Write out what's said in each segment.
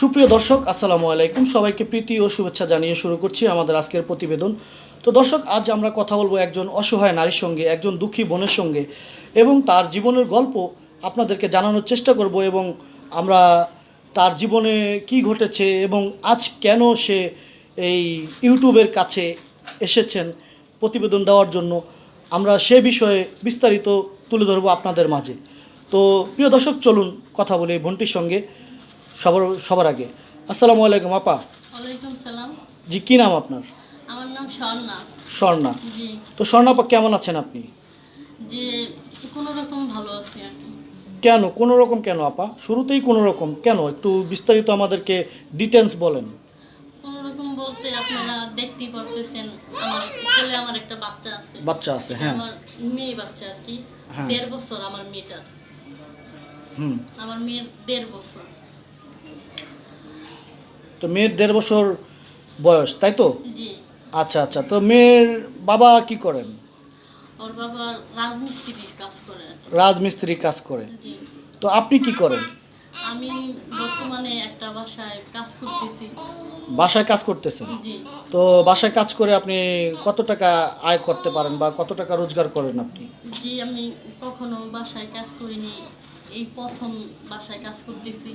সুপ্রিয় দর্শক, আসসালামু আলাইকুম। সবাইকে প্রীতি ও শুভেচ্ছা জানিয়ে শুরু করছি আমাদের আজকের প্রতিবেদন। তো দর্শক, আজ আমরা কথা বলব একজন অসহায় নারীর সঙ্গে, একজন দুঃখী বোনের সঙ্গে এবং তার জীবনের গল্প আপনাদেরকে জানানোর চেষ্টা করব এবং আমরা তার জীবনে কি ঘটেছে এবং আজ কেন সে এই ইউটিউবের কাছে এসেছেন প্রতিবেদন দেওয়ার জন্য, আমরা সে বিষয়ে বিস্তারিত তুলে ধরবো আপনাদের মাঝে। তো প্রিয় দর্শক, চলুন কথা বলি বোনটির সঙ্গে। সবার সবার আগে। আসসালামু আলাইকুম আপা। সালাম। জি কী নাম আপনার? আমার নাম স্বর্ণা। স্বর্ণা। তো স্বর্ণা আপা কেমন আছেন আপনি? যে কোনো রকম ভালো আছি কেন কোনো রকম কেন আপা? শুরুতেই কোনো রকম। কেন? একটু বিস্তারিত আমাদেরকে ডিটেলস বলেন। কোনো রকম বলতে আপনারা দেখতেই পারতেছেন আমার একটা বাচ্চা আছে। বাচ্চা আছে হ্যাঁ। আমার মেয়ে বাচ্চা আর কি। হ্যাঁ। দেড় বছর আমার মেয়েটার। হুম। আমার মেয়ের দেড় বছর। তো মেয়ের দেড় বছর বয়স তাই তো? আচ্ছা আচ্ছা তো মেয়ের বাবা কি করেন? ওর বাবা রাজমিস্ত্রির কাজ করে রাজমিস্ত্রি কাজ করে। তো আপনি কি করেন? আমি বর্তমানে একটা বাসায় কাজ করতেছি। বাসায় কাজ করতেছেন? তো বাসায় কাজ করে আপনি কত টাকা আয় করতে পারেন বা কত টাকা রোজগার করেন আপনি? জি আমি কখনো বাসায় কাজ করিনি। এই প্রথম বাসায় কাজ করতেছি।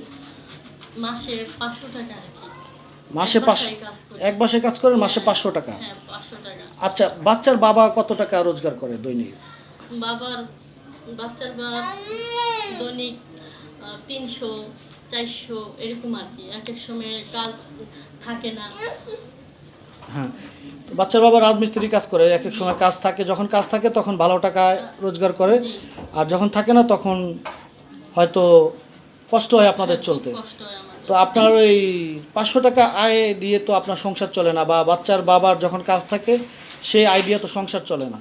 মাসে পাঁচশো টাকা আর কি মাসে এক পাঁচশো করি। এক বাসায় কাজ করেন মাসে পাঁচশো টাকা। হ্যাঁ পাঁচশো টাকা। আচ্ছা বাচ্চার বাবা কত টাকা রোজগার করে দৈনিক? বাবার বাচ্চার বাপ দৈনিক তিনশো চারশো এরকম আর কি। এক এক সময় কাজ থাকে না। হ্যাঁ তো বাচ্চার বাবা রাজমিস্ত্রি কাজ করে এক এক সময় কাজ থাকে। যখন কাজ থাকে তখন ভালো টাকা রোজগার করে। আর যখন থাকে না তখন হয়তো কষ্ট হয় আপনাদের চলতে। তো আপনার ওই পাঁচশো টাকা আয় দিয়ে তো আপনার সংসার চলে না বা বাচ্চার বাবার যখন কাজ থাকে সেই আয় দিয়ে তো সংসার চলে না।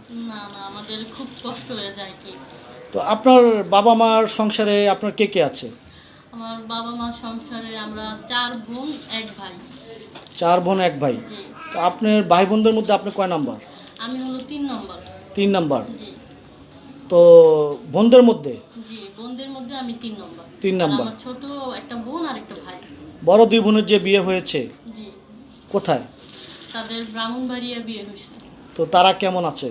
আমাদের খুব কষ্ট হয়ে যায় তো আপনার বাবা মার সংসারে আপনার কে কে আছে? আমার বাবা মা সংসারে আমরা চার বোন এক ভাই। চার বোন এক ভাই। তো আপনার ভাই বোনদের মধ্যে আপনি কয় নাম্বার? আমি হলো তিন নম্বর। তিন নাম্বার। তো বোনদের মধ্যে? জি বোনদের মধ্যে আমি তিন নম্বর। তিন নাম্বার। আমার ছোট একটা বোন আর একটা ভাই। বড় দুই বোনের যে বিয়ে হয়েছে জি। কোথায়? তাদের ব্রাহ্মণবাড়িয়া বিয়ে হয়েছে। তো তারা কেমন আছে?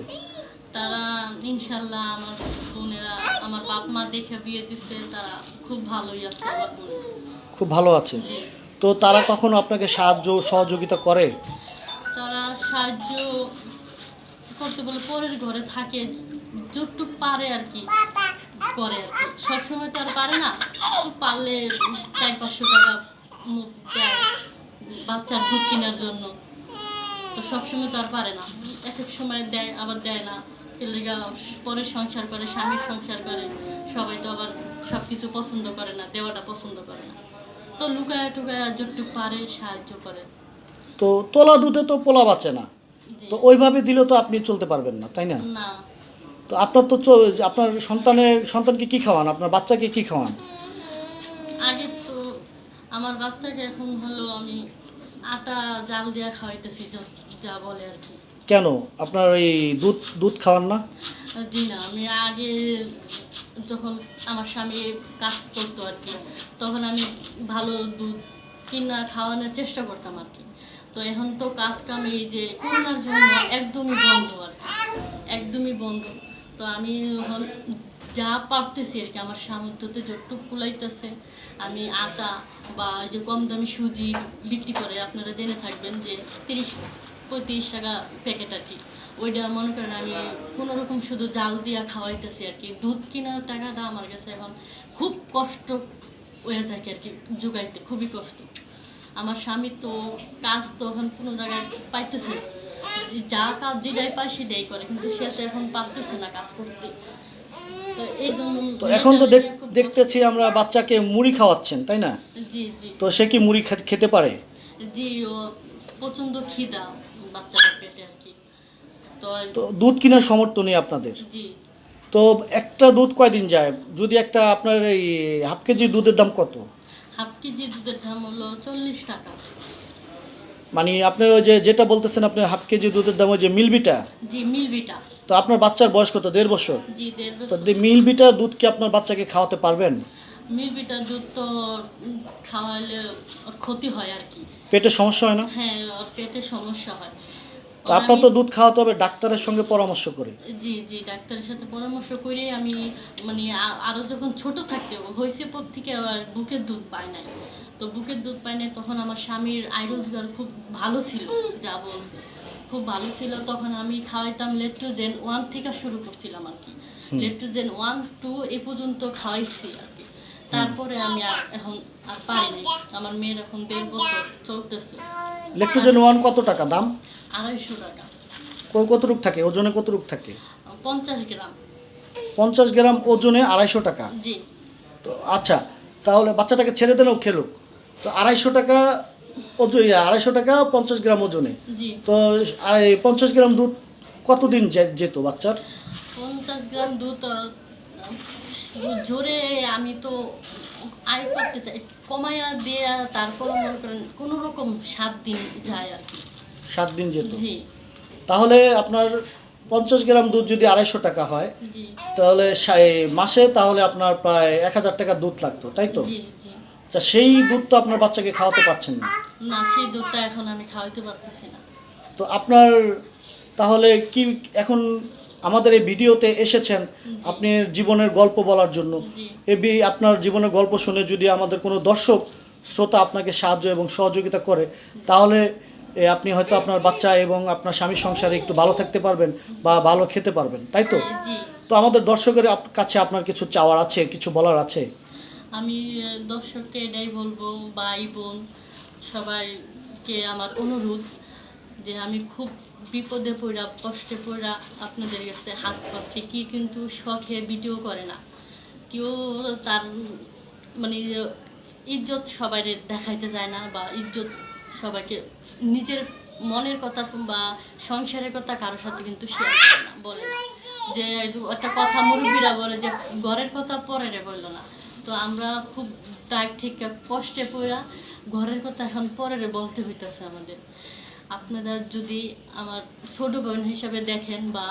তারা ইনশাল্লাহ আমার বোনেরা আমার বাপ মা দেখে বিয়ে দিচ্ছে তারা খুব ভালোই আছে আমার বোন। খুব ভালো আছে। তো তারা কখনো আপনাকে সাহায্য সহযোগিতা করে? তারা সাহায্য করতে বলে পরের ঘরে থাকে। যতটুক পারে আর কি করে আর কি। সবসময় তো আর পারে না। পারলে চার পাঁচশো টাকা বাচ্চার দুধ কেনার জন্য। তো সবসময় তো আর পারে না। এক এক সময় দেয় আবার দেয় না। পরে সংসার করে স্বামীর সংসার করে। সবাই তো আবার সব কিছু পছন্দ করে না দেওয়াটা পছন্দ করে না। তো লুকায় টুকায় যতটুক পারে সাহায্য করে। তো তোলা দুধে তো পোলা বাঁচে না। তো ওইভাবে দিলেও তো আপনি চলতে পারবেন না তাই না? না। তো আপনার তো আপনার সন্তানের সন্তানকে কি খাওয়ান? আপনার বাচ্চাকে কি খাওয়ান? আগে তো আমার বাচ্চাকে এখন হলো আমি আটা জাল দিয়া খাওয়াইতেছি যা- যা বলে আর কি। কেন? আপনার এই দুধ দুধ খাওয়ান না? জি না আমি আগে যখন আমার স্বামী কাজ করতো আর কি তখন আমি ভালো দুধ কিনা খাওয়ানোর চেষ্টা করতাম আর কি। তো এখন তো কাজ কাম এই যে করোনার জন্য একদমই বন্ধ আর কি একদমই বন্ধ। তো আমি যা পারতেছি আর কি, আমার সামর্থ্যতে যতটুকু কুলাইতেছে আমি আটা বা যে কম দামি সুজি বিক্রি করে আপনারা জেনে থাকবেন যে তিরিশ পঁয়ত্রিশ টাকা প্যাকেট আর কি। ওইটা মনে করেন আমি কোনো রকম শুধু জাল দিয়া খাওয়াইতেছি আর কি। দুধ কেনার টাকাটা আমার কাছে এখন খুব কষ্ট হয়ে থাকে আর কি যোগাইতে খুবই কষ্ট। আমার স্বামী তো কাজ তো এখন কোনো জায়গায় পাইতেছে না। যা কাজ যেটাই পায় সেটাই করে কিন্তু সে তো এখন পারতেছে না কাজ করতে। তো এখন তো দেখতেছি আমরা বাচ্চাকে মুড়ি খাওয়াচ্ছেন তাই না? জি জি। তো সে কি মুড়ি খেতে পারে? জি ও প্রচণ্ড খিদা বাচ্চাটার পেটে আর কি। তো তো দুধ কেনার সামর্থ্য নেই আপনাদের? জি। তো একটা দুধ কয়দিন যায়? যদি একটা আপনার এই হাফ কেজি দুধের দাম কত? হাফ কেজি দুধের দাম হলো চল্লিশ টাকা। মানে আপনি ওই যে যেটা বলতেছেন আপনি হাফ কেজি দুধের দাম ওই যে মিলবিটা? জি মিলবিটা। তো আপনার বাচ্চার বয়স কত? দেড় বছর? জি দেড় তো বছর। মিলবিটা দুধ কি আপনার বাচ্চাকে খাওয়াতে পারবেন? মিলবিটার দুধ তো খাওয়ালে ওর ক্ষতি হয় আর কি। পেটের সমস্যা হয় না? হ্যাঁ ওর পেটে সমস্যা হয়। তো আপনার তো দুধ খাওয়াতে হবে ডাক্তারের সঙ্গে পরামর্শ করে। জি জি ডাক্তারের সাথে পরামর্শ করে আমি মানে আরও যখন ছোট থাকতে হয়েছে পর থেকে আবার বুকের দুধ পাই নাই। তো বুকের দুধ পাই নাই তখন আমার স্বামীর আয় রোজগার খুব ভালো ছিল যা বলতে। খুব ভালো ছিল তখন আমি খাওয়াইতাম লেট্রোজেন ওয়ান থেকে শুরু করছিলাম আর কি। লেট্রোজেন ওয়ান টু এ পর্যন্ত খাওয়াইছি আর কি। তারপরে আমি আর এখন আর পাইনি আমার মেয়ের এখন দেড় বছর চলতেছে। লেকটোজেন ওয়ান কত টাকা দাম? আড়াইশো টাকা। কই কতটুক থাকে? ওজনে কতটুক থাকে? পঞ্চাশ গ্রাম। পঞ্চাশ গ্রাম ওজনে আড়াইশো টাকা? জি। তো আচ্ছা তাহলে বাচ্চাটাকে ছেড়ে দিলেও খেলুক। তো আড়াইশো টাকা ওজন আড়াইশো টাকা পঞ্চাশ গ্রাম ওজনে। তো পঞ্চাশ গ্রাম দুধ কতদিন যেত বাচ্চার? পঞ্চাশ গ্রাম দুধ জোরে আমি তো আয় করতে চাই কমায়া দিয়ে তারপর মনে করেন কোনো রকম সাত দিন যায় আর কি। সাত দিন যেত। তাহলে আপনার পঞ্চাশ গ্রাম দুধ যদি আড়াইশো টাকা হয় তাহলে মাসে তাহলে আপনার প্রায় এক হাজার টাকা দুধ লাগতো তাই তো? জি জি। আচ্ছা সেই দুধ তো আপনার বাচ্চাকে খাওয়াতে পারছেন না। না সেই দুধটা এখন আমি খাওয়াইতে পারতেছি না। তো আপনার তাহলে কি এখন আমাদের এই ভিডিওতে এসেছেন আপনি জীবনের গল্প বলার জন্য। জি। এ আপনার জীবনের গল্প শুনে যদি আমাদের কোনো দর্শক শ্রোতা আপনাকে সাহায্য এবং সহযোগিতা করে তাহলে আপনি হয়তো আপনার বাচ্চা এবং আপনার স্বামীর সংসারে একটু ভালো থাকতে পারবেন বা ভালো খেতে পারবেন তাই তো? তো আমাদের দর্শকের কাছে আপনার কিছু চাওয়ার আছে কিছু বলার আছে? আমি দর্শককে এটাই বলব, ভাই, বোন, সবাইকে আমার অনুরোধ যে আমি খুব বিপদে পড়া, কষ্টে পড়া আপনাদের কাছে হাত পাচ্ছি কি কিন্তু শখে ভিডিও করে না। কেউ তার মানে ইজ্জত সবাই দেখাইতে চায় না বা ইজ্জত সবাইকে নিজের মনের কথা বা সংসারের কথা কারোর সাথে কিন্তু শেয়ার করে না। বলে না যে, একটা কথা মুরব্বীরা বলে যে, ঘরের কথা পরের বলল না। তো আমরা খুব দাগ ঠিক কষ্টে পড়া, ঘরের কথা এখন পরের বলতে হইতেছে আমাদের। আপনারা যদি আমার ছোট বোন হিসাবে দেখেন বা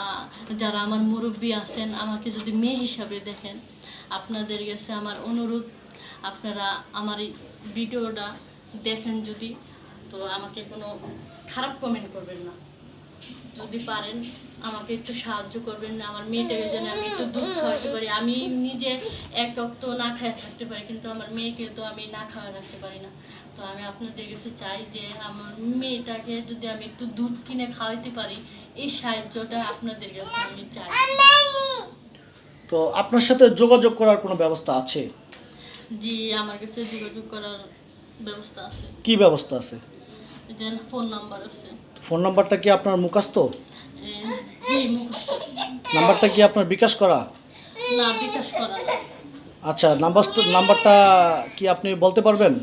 যারা আমার মুরব্বী আছেন, আমাকে যদি মেয়ে হিসাবে দেখেন, আপনাদের কাছে আমার অনুরোধ, আপনারা আমার এই ভিডিওটা দেখেন যদি, তো আমাকে কোনো খারাপ কমেন্ট করবেন না। যদি পারেন আমাকে একটু সাহায্য করবেন আমার মেয়েটাকে যেন আমি একটু দুধ খাওয়াতে পারি। আমি নিজে এক রক্ত না খায় থাকতে পারি কিন্তু আমার মেয়েকে তো আমি না খাওয়া রাখতে পারি না। তো আমি আপনাদের কাছে চাই যে আমার মেয়েটাকে যদি আমি একটু দুধ কিনে খাওয়াইতে পারি এই সাহায্যটা আপনাদের কাছে আমি চাই। তো আপনার সাথে যোগাযোগ করার কোনো ব্যবস্থা আছে? জি আমার কাছে যোগাযোগ করার ব্যবস্থা আছে। কি ব্যবস্থা আছে? ফোন নাম্বার আছে। ফোন নাম্বারটা কি আপনার মুখাস্ত মুখস্থ। নাম্বারটা কি আপনার বিকাশ করা? না বিকাশ করা আচ্ছা নাম্বার নাম্বারটা কি আপনি বলতে পারবেন?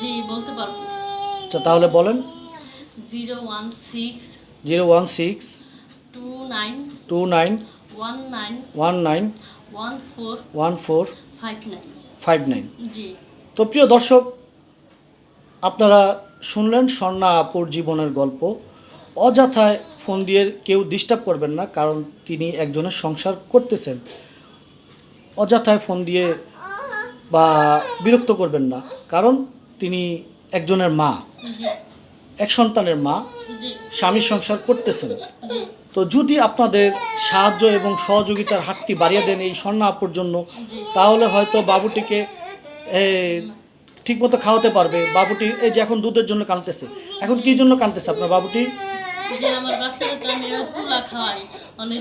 জি বলতে পারব। আচ্ছা তাহলে বলেন। Zero one six zero one six two nine two nine one nine one nine one four one four five nine. Five nine. জি। তো প্রিয় দর্শক আপনারা শুনলেন স্বর্ণা আপুর জীবনের গল্প। অযথায় ফোন দিয়ে কেউ ডিস্টার্ব করবেন না, কারণ তিনি একজনের সংসার করতেছেন। অযথায় ফোন দিয়ে বা বিরক্ত করবেন না, কারণ তিনি একজনের মা। এক সন্তানের মা। স্বামীর সংসার করতেছেন। তো যদি আপনাদের সাহায্য এবং সহযোগিতার হাতটি বাড়িয়ে দেন এই স্বর্ণা আপুর জন্য, তাহলে হয়তো বাবুটিকে ঠিকমতো খাওয়াতে পারবে। বাবুটি এই যে এখন দুধের জন্য কাঁদতেছে এখন কি জন্য কাঁদতেছে আপনার বাবুটি? যে আমার বাচ্চারা তো আমি তুলা খাওয়াই।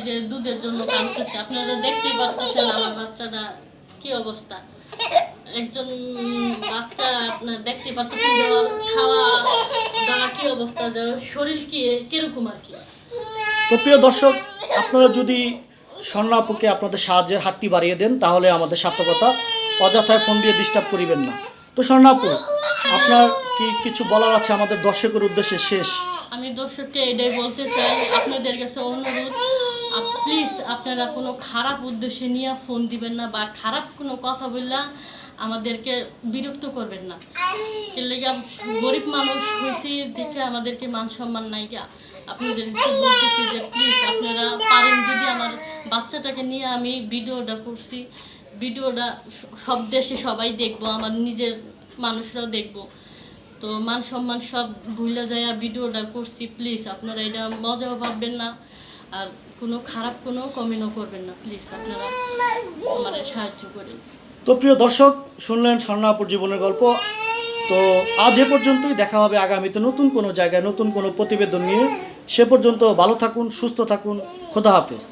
যে দুধের জন্য কাঁদতেছে আপনারা দেখতেই পাচ্ছেন আমার বাচ্চাটা কি অবস্থা। একজন বাচ্চা আপনার দেখতে পাচ্ছেন খাওয়া দাওয়া কি অবস্থা শরীর কি কীরকম আর কি। তো প্রিয় দর্শক আপনারা যদি স্বর্ণা আপুকে আপনাদের সাহায্যের হাতটি বাড়িয়ে দেন তাহলে আমাদের সার্থকতা অযথায় ফোন দিয়ে ডিস্টার্ব করিবেন না। তো স্বর্ণা আপু, আপনার কি কিছু বলার আছে আমাদের দর্শকের উদ্দেশ্যে? শেষ। আমি দর্শককে এটাই বলতে চাই, আপনাদের কাছে অনুরোধ প্লিজ আপনারা কোনো খারাপ উদ্দেশ্যে নিয়ে ফোন দিবেন না বা খারাপ কোনো কথা বললে আমাদেরকে বিরক্ত করবেন না। এর লেগে গরিব মানুষ হয়েছি, দেখে আমাদেরকে মান সম্মান নাই গা আপনাদের বলতেছি যে প্লিজ আপনারা পারেন যদি আমার বাচ্চাটাকে নিয়ে আমি ভিডিওটা করছি। ভিডিওটা সব দেশে সবাই দেখব, আমার নিজের মানুষরাও দেখব। তো মান সম্মান সব ভুলে যায় আর ভিডিওটা করছি প্লিজ আপনারা এটা মজাও ভাববেন না আর কোনো খারাপ কোনো কমেন্টও করবেন না প্লিজ আপনারা আমার সাহায্য করেন। তো প্রিয় দর্শক, শুনলেন স্বর্ণাপুর জীবনের গল্প। তো আজ এ পর্যন্তই, দেখা হবে আগামীতে নতুন কোনো জায়গায়, নতুন কোনো প্রতিবেদন নিয়ে। সে পর্যন্ত ভালো থাকুন, সুস্থ থাকুন, খোদা হাফেজ।